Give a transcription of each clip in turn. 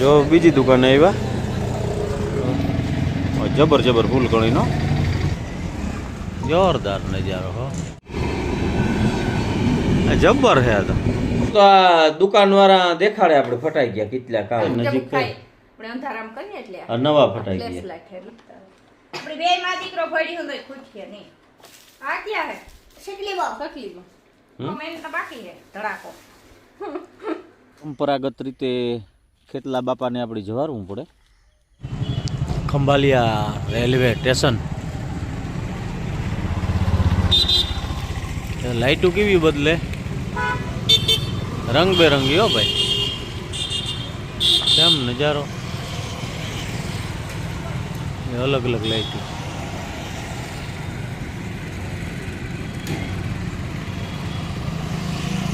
જો બીજી દુકાને આવ્યા ઓ, જબર જબર ફૂલ કણીનો જોરદાર નજારો હો. જબર જબ્બર હે આ તો. તો આ દુકાન વાળા દેખાડે આપણે ફટાઈ ગયા કેટલા કામ નજીક જમુક અંધારામ કરીએ એટલે. આ નવા ફટાઈ ગયા. આપણે બે માં દીકરો ભળી હોય ખુશ ખૂટશે નહીં. આ ક્યાં હે? શીતલીબા. તકલીફ હમ? અમે તો બાકી હે ધડાકો. પરંપરાગત રીતે ખેતલા બાપાને આપણે જવારવું પડે? Khambhalia railway station. લાઈટો કેવી બદલે? રંગબેરંગી હો ભાઈ. કેમ નજારો? અલગ અલગ લાઈટો.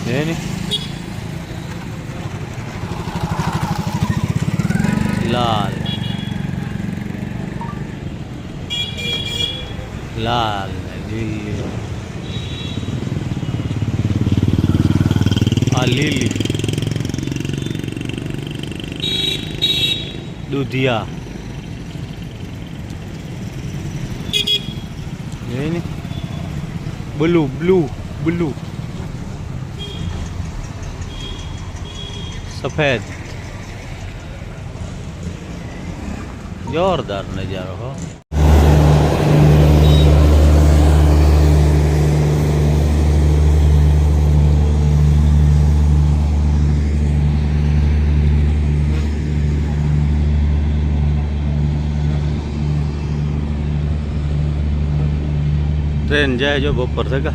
હે ને લાલ લાલ લીલી આ લીલી દુધિયા ને બ્લુ બ્લુ બ્લુ સફેદ જોરદાર નજારો હો ટ્રેન જાય જો બપોર થકા.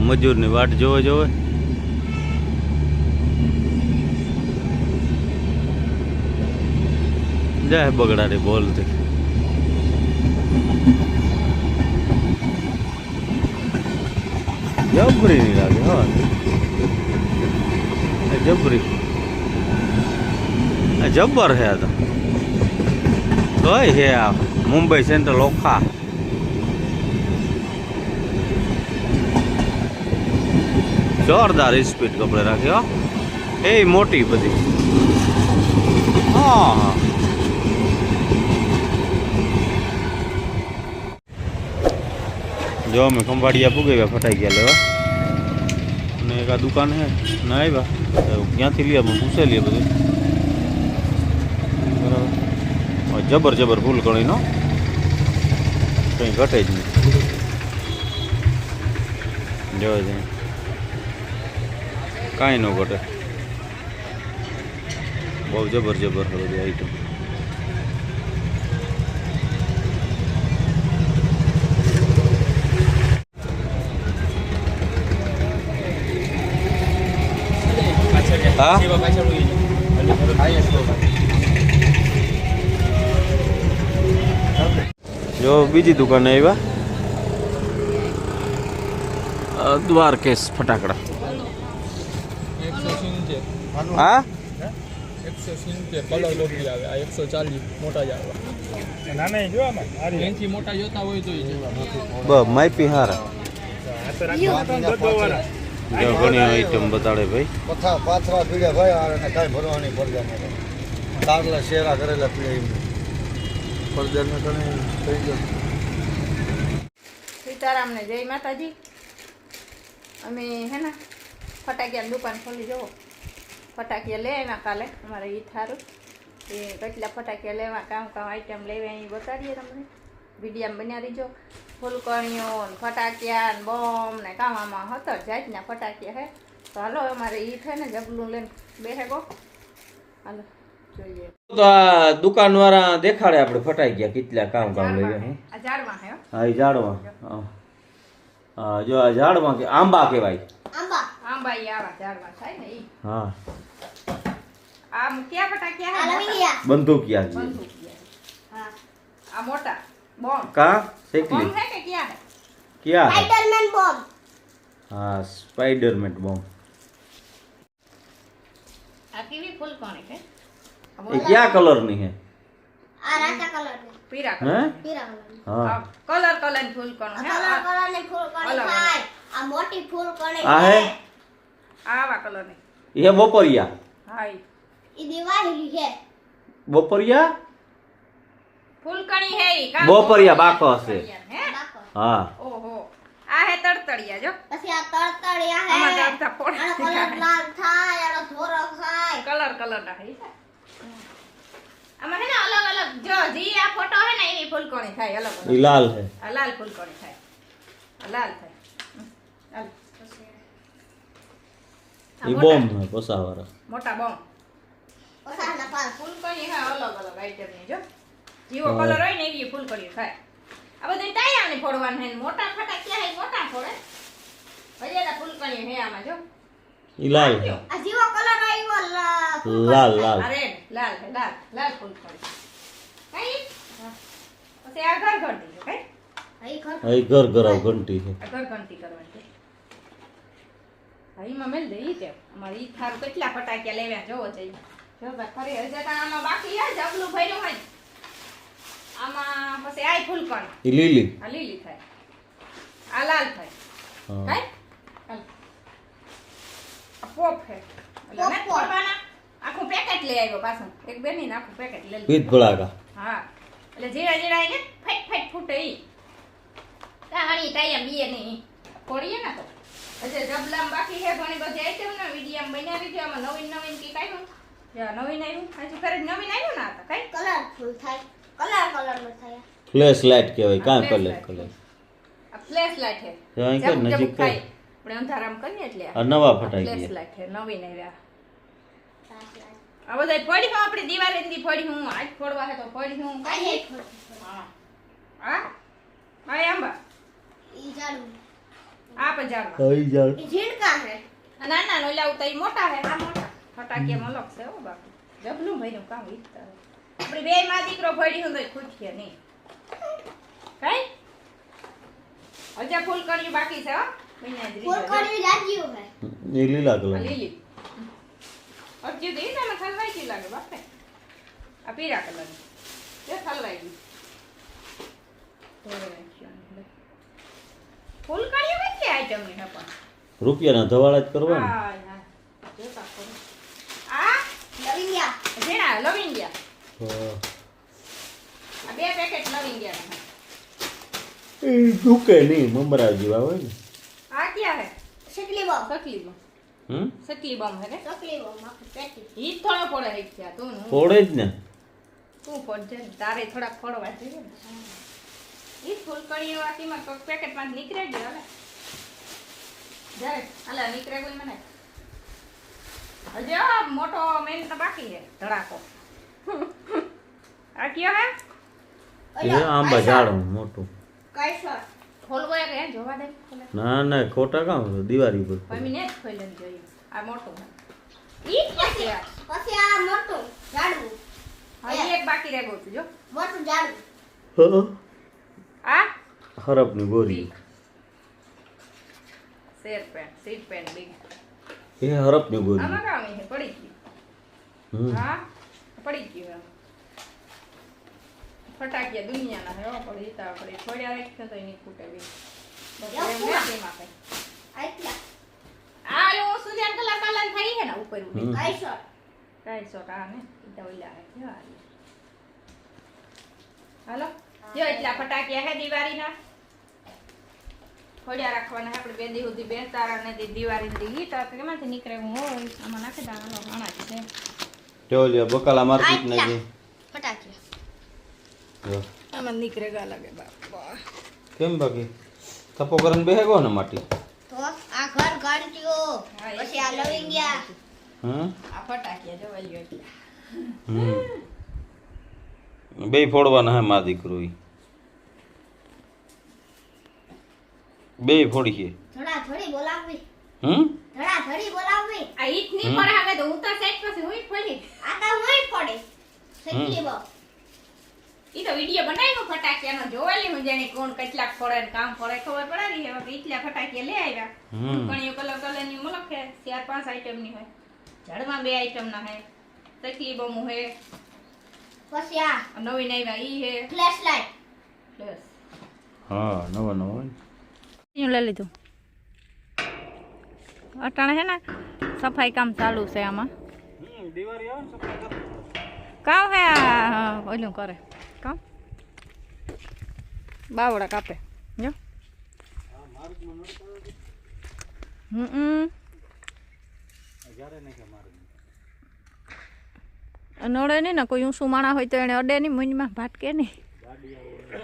મજૂરની વાટ જોવે જોવે. જાય બગડાડે બોલતી જબરી ની લાગે, હા. જબરી. જબ્બર હે તો. કઈ હે આ મુંબઈ સેન્ટ્રલ ઓખા. જોરદાર સ્પીડ કપડે રાખ્યો એ મોટી બધી. હા. જો અમે ખંભાળિયા પૂગી ફટાઈ ગયા લેવા અને એક આ દુકાન હે, ના આવ્યા ક્યાંથી લઈએ અમે પૂછે લઈએ બધું. બરાબર. જબર જબર ફૂલ ગણીનો કંઈ ઘટે જ નહીં. જો છે કાંઈ ન ઘટે. બહુ જબર જબર છે બધી આઈટમ જો બીજી દુકાને આવ્યા? દ્વારકેશ ફટાકડા. હા? એકસો સિત્તેર કલર લોબી આવે. આ એકસો ચાલીસ મોટા જ આવે. એનથી મોટા જોતા હોય તો બ માઈપી હારા ઘણી આઈટમ બતાડે ભાઈ. પથા પાથરા પીડે ભાઈ અને કાંઈ ભરવાની પડદા નહીં. તારલા શેરા કરેલા પીડ્યા એમને પડદાને કણે થઈ ગયો. સીતારામને જય માતાજી. અમે હે ને ફટાકિયા દુકાન ખોલી જવો ફટાકિયા લે આવ્યા કાલે. અમારે ઈ થારું એ કેટલા ફટાકિયા લેવા કામ કામ આઈટમ લેવા અહીં બતાડીએ તમને. વિડીયામાં બન્યા રહીજો. ફૂલકણીઓ ને ફટાકિયા ને બોમ્બ ને કામ આમાં સત્તર જાતના ફટાકિયા હે. તો હાલો અમારે ઈ થાય ને જબલું લઈને બેસે ગો હાલો જોઈએ. તો આ દુકાન વાળા દેખાડે આપણે ફટાઈ ગયા કેટલા કામ કામ લઈ ગયા હે? એ હા. હા જો આ ઝાડમાં કે આંબા કહેવાય. આંબા. આંબા ઈ આવા ઝાડમાં થાય ને ઈ હા આમ ક્યાં ફટાકિયા હે મોટા? અલવિયા. બંદૂકિયા છે બંદૂકિયા. હા આ મોટા બોમ્બ કા શેકલી બોમ્બ હે કે ક્યાં હે ક્યાં હે? Spiderman bomb. હા સ્પાઈડરમેન બોમ્બ આ કેવી ફૂલકણી છે એ ક્યાં કલરની હે આ રાતા કલરની. પીરા હે કલર પીળા કલરની. હા કલર કલરની ફૂલકણું હે કલર આ- કલરની ફૂલકણી અલગ અલગ. થાય. આ મોટી ફૂલકણી આ હે? આવા કલરની એ બપોરિયા. હા એ ઈ છે. બપોરિયા? ફૂલકણી હે ઈ, કાં બાકો હશે. બોપરિયા, હે? ઓહો. આ હે તડતડિયા જો. પછી આ તડતડિયા હે. આમાં જાતા ફોડ કલર લાલ થાય આનો ધોરો થાય. કલર કલર ના હે આમાં હે ને અલગ અલગ જો જી આ ફોટો હે ને એની ફૂલકણી થાય અલગ અલગ. લાલ હે. આ લાલ ફૂલકણી થાય. લાલ થાય હમ, હાલ. મોટા- બોમ્બ હે પસાવાળા. મોટા બોમ્બ. ઓસાના પાલ ફૂલકણી હા અલગ અલગ આઈટમની જો. જીવો કલર હોય ને એવી ફૂલકણી થાય. આ બધું ટાયાની ફોડવાનું હે ને. મોટા ફટાકિયા હે? મોટા ફોડે. ભજેલા એના ફૂલકણી હે આમાં જો. ઈ લાલ હે આ જીવો કલર આવ્યો લાલ લાલ. અરે લાલ હે લાલ લાલ ફૂલકણી. કઈ? હા. પછી આ ઘર ઘર દીધું કઈ? અહીં ઘર આ ઘર ઘર ઘરાવ ઘંટી છે. ઘર ઘંટી કરવાની. છે મેલ દે ઈ તે. અમારે ઈ થારું કેટલા ફટાક્યા લેવ્યા જોવો જઈ જો ભાઈ ફરી હજી તો આમાં બાકી હે જબલું ભર્યું હોય આમાં પછી આય ફૂલકણી ઈ લીલી? આ લીલી થાય. આ લાલ થાય. કઈ? પોપ હે આખું પેકેટ લઈ આવ્યો પાછું. એક બેની ને આખું પેકેટ લઈ લીધું. પીત હા. એટલે જીરા જીરા ને ફેટ ફેટ ફૂટે ઈ. તાણી ટાઈમ બીએ નહીં ફોડીએ ને તો. હજે જબલામ બાકી છે ઘણી બધી આઈટમ ને વિડીયમ બનાવી છે આમાં નવીન નવીન કી કાઢ્યું જા નવીન આવ્યું હજુ ફેર નવીન આવ્યું ના હતા તો કઈ? કલરફુલ થાય. કલર કલર નો થાય. ફ્લેશ લાઇટ કહેવાય કાં કલર કલર આ ફ્લેશ લાઈટ છે. જો અહીં કર, નજીક કઈ. આપણે અંધારામ કરીએ એટલે આ. નવા ફ્લેશ ફટાકી લાઈટ છે નવીન આવ્યા. આ બધા ફોડી હું આપણે દિવાળી ની ફોડી હું. આજ ફોડવા હે તો ફોડી હું. કાઈ હા. હા? હા આંબા. ઈ ઝાડુ. આ પજામા આવી જાવ ઝીણકા હે. ના ના નો લાવ તો મોટા હે. આ મોટા. ફટાકિયા અલગ છે ઓ બાપુ. જબલું ભર્યું કામ ઈચ્છતા આપણી બે માં દીકરો ફોડી હું તો ખુશીએ નહીં. કઈ? હજા ફૂલ કર્યું બાકી છે હો. ફૂલ રીઝો. કરી લાગ્યું હે. આ કલર. લીલી. અરજી દઈ તને ખલવાઈ ગયું લાગે બાપે. આ પીરા કલર જે ખલવાઈ નાખ્યું ફૂલ કર્યું આઈટમની હે પણ. રૂપિયાના ધવાળા જ કરવાના હા હા. લવિંગિયા ઝીણા લવિંગિયા આ બે પેકેટ લવિંગિયા એ દુકે નહીં મમરા જેવા હોય ને. આ ક્યાં હે? સકલી બમ. સકલી બમ. હમ? સકલી બમ હે ને? શકલી બમ આખું પેટી ઈ થોડો પડે હે ત્યાં તું પડે જ ને. તું ફોડજે ને. તારે થોડાક ફળવા જોઈએ ને. ઈ ફૂલ આતીમાં પેકેટમાં નીકળે જ હાલે જાય હાલે નીકળે કોઈ મને. હજી આ મોટો મેન તો બાકી છે ધડાકો. આ કયો હે? એ આંબા ઝાડ મોટું. કાઈસર ખોલવો એક હે જોવા દે ના ના ખોટા કામ છે દિવાળી ઉપર મમ્મી ને જ ખોલીને જોયું. આ મોટું ઈ પછી આ મોટું ઝાડવું હજી એક બાકી રહે ગયું જો. મોટું ઝાડવું હા. આ? હરપની ગોરી. શેર પેન્ટ સીટ પેન્ટ બી એ હરપની ગોરી આમાં કામ છે પડી ગયું. હા પડી ગયું એમ. ફટાકિયા દુનિયાના હે હો, પણ ઈ તો આપણે છોડ્યા રાખ્યો તો એની ફૂટે બી. યા આ સુજાન કલર કલર થઈ છે ને ઉપર ઉડી કાઈ કાઈસર કાંઈ શોટ આ ને ઈ તો ઓલા હે. હાલો. જો એટલા ફટાકિયા હે દિવાળીના. ખોડિયા રાખવાના આપણે બે દી સુધી બેસતા અને દિવાળી દી ઈ તો કેમાંથી નીકળે હું હોય આમાં નાખી દેવાનો ઘણા જ છે ટેવલિયા બકાલા માર્કેટ ના જે ફટાકડા જો. આમાં નીકળે ગા લાગે બાપા. કેમ બાકી? થપો કરન બેહે ગો ને માટી? તો આ ઘર ઘંટીઓ પછી આ લવિંગિયા હમ? આ ફટાકડા જોવાઈ ગયો હમ. બે ફોડવાના હે મા દીકરો ઈ. બે ફોડી છે. થોડા થોડી બોલાવવી. હમ? થોડા થોડી બોલાવવી. આ ઈટની પડે હવે તો હું તો સેટ પછી હું ફોડી આ તો હું પડે શકલી બમ ઈ તો વિડિયો બનાવ્યો ફટાકિયાનો જોવેલી હું જાણે કોણ કેટલાક ફોડે ને કામ ફોડે ખબર પડે ને હવે કે એટલા ફટાકિયા લઈ આવ્યા. પણ એ કલર કલરની મલક છે ચાર પાંચ આઈટમની હોય. ઝાડમાં બે આઈટમ ના હે તકલી બમુ હે પછી આ. નવી નવી ઈ હે. ફ્લેશ લાઈટ પ્લસ હા નવા નવા લઈ લીધું. અટાણે છે ને સફાઈ કામ ચાલુ છે આમાં. કામ હે ઓલું કરે. કામ બાવડા કાપે. જો. હમ. નડે નહીં ને કોઈ ઊંસું માણા હોય તો એને અડે નહીં મૂંજમાં ભાટકે નહીં.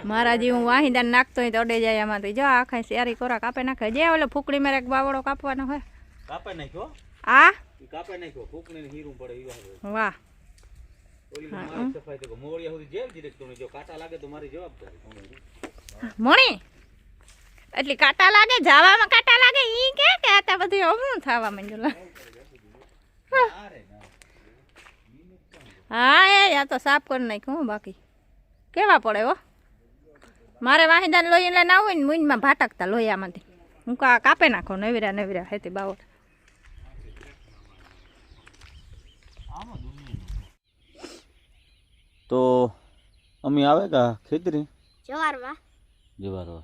મારા જેવું વાહિંદા નાખતો હોય તો અડે જાય આમાંથી જો આખા શિયારી કોરા કાપે નાખે. જે ઓલો ફૂકડી મેરે બાવડો કાપવાનો હોય. કાપે નાખ્યો? આ? કાપે નાખ્યો. ફૂકણીને હીરું પડે વાહ. મણી એટલી કાંટા લાગે? જાવામાં કાંટા લાગે? ઈ કે કે આ બધું હમણાં થવા માંડ્યું? હા એ આ તો સાફ કરી નાખ્યું બાકી. કેવા પડે હો? મારે વાહિદાન લોહી લઈને આવું ને મૂંજમાં ભાટકતા લોહીમાંથી હું કા કાપે નાખો નવીરા નવીરા હેતી બાવળ તો અમે આવે કા ખેતરી? જવારવા. જવારવા.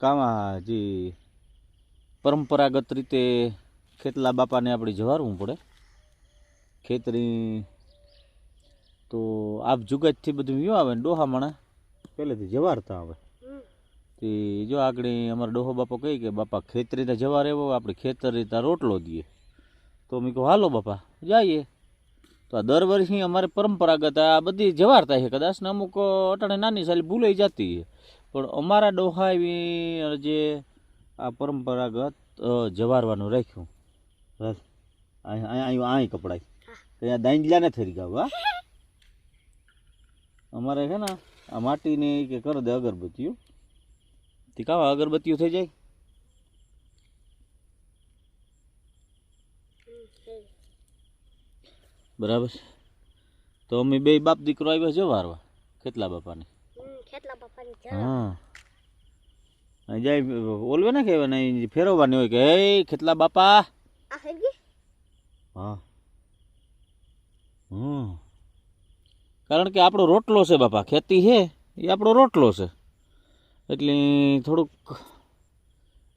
કામાં જે પરંપરાગત રીતે ખેતલા બાપાને આપણે જવારવું પડે. ખેતરી તો આપ જુગાજથી બધું વ્યો આવે ને ડોહા માણા પહેલેથી જવારતા આવે. તે જો આગળ અમારા ડોહો બાપો કહે કે બાપા ખેતરીને જવાર એવો આપણે ખેતરી ત્યાં રોટલો દઈએ. તો મેં કહું હાલો બાપા જઈએ. તો આ દર વર્ષે અમારે પરંપરાગત આ બધી જવારતા છે. કદાચ ને અમુક અટાણે નાની સાલી ભૂલાઈ જતી છે. પણ અમારા ડોહા એવી જે આ પરંપરાગત જવારવાનું રાખ્યું. બસ. અહીંયા અહીં કપડાય. ત્યાં દાંજલા ને થઈ ગયા હા? અમારે છે ને આ માટીની કે કર દે અગરબત્તીઓ. તે કાવા અગરબત્તીઓ થઈ જાય? બરાબર તો અમે બે બાપ દીકરો આવ્યા છે જવારવા કેટલા બાપાને. હા. અહીં જાય ઓલવે ના કહેવાય ને ફેરવવાની હોય કે હે કેટલા બાપા. હા. હમ. કારણ કે આપણો રોટલો છે બાપા ખેતી છે એ આપણો રોટલો છે. એટલે થોડુંક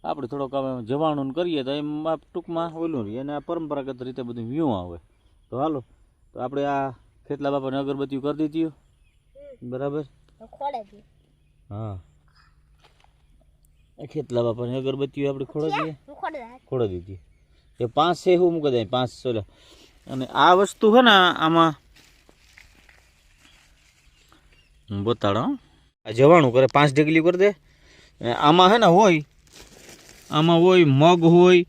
આપણે થોડોક આમ જવાણું કરીએ તો એમ ટૂંકમાં ઓલું રહીએ અને આ પરંપરાગત રીતે બધું વ્યૂ આવે. તો હાલો તો આપણે આ ખેતલા બાપાને અગરબત્તી કરી દીધી બરાબર? હા. આ ખેતલા બાપાની અગરબત્તીઓ આપણે ખોડા દઈએ. ખોડા દીધી. એ પાંચ છે એવું મૂકી દે પાંચ સોલે. અને આ વસ્તુ છે ને આમાં હું બતાડો. આ જવાણું કરે, પાંચ ઢગલી કરી દે. આમાં હે ને હોય, આમાં હોય મગ હોય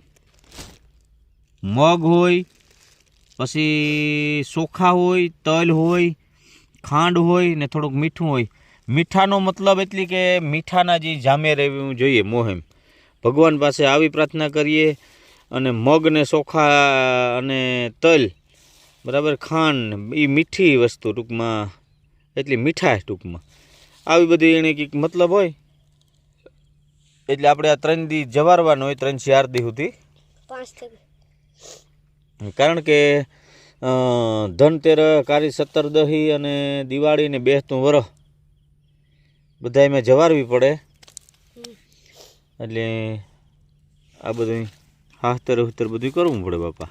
મગ હોય, પછી ચોખા હોય, તલ હોય, ખાંડ હોય ને થોડુંક મીઠું હોય. મીઠાનો મતલબ એટલી કે મીઠાના જે જામે રહેવું જોઈએ મોહેમ ભગવાન પાસે આવી પ્રાર્થના કરીએ અને મગ ને ચોખા અને તલ, બરાબર ખાંડ એ મીઠી વસ્તુ ટૂંકમાં એટલી મીઠાશ ટૂંકમાં. આવી બધી એને કંઈક મતલબ હોય એટલે આપણે આ ત્રણ દી જવારવાનું હોય ત્રણ ચાર દી સુધી. કારણ કે ધનતેર કારી સત્તરદહી અને દિવાળી ને બેસતું વરસ બધા એમાં જવારવી પડે. એટલે આ બધું હાસ્તર હુસ્તર બધું કરવું પડે બાપા.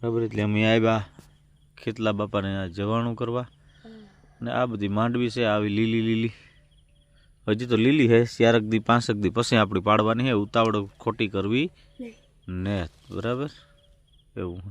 બરાબર એટલે અમે આવ્યા ખેતલા બાપાને આ જવાણું કરવા. અને આ બધી માંડવી છે આવી લીલી લીલી. હજી તો લીલી છે ચારક દી પાંચક દી પછી આપણી પાડવાની છે ઉતાવળ ખોટી કરવી. ને બરાબર? એવું.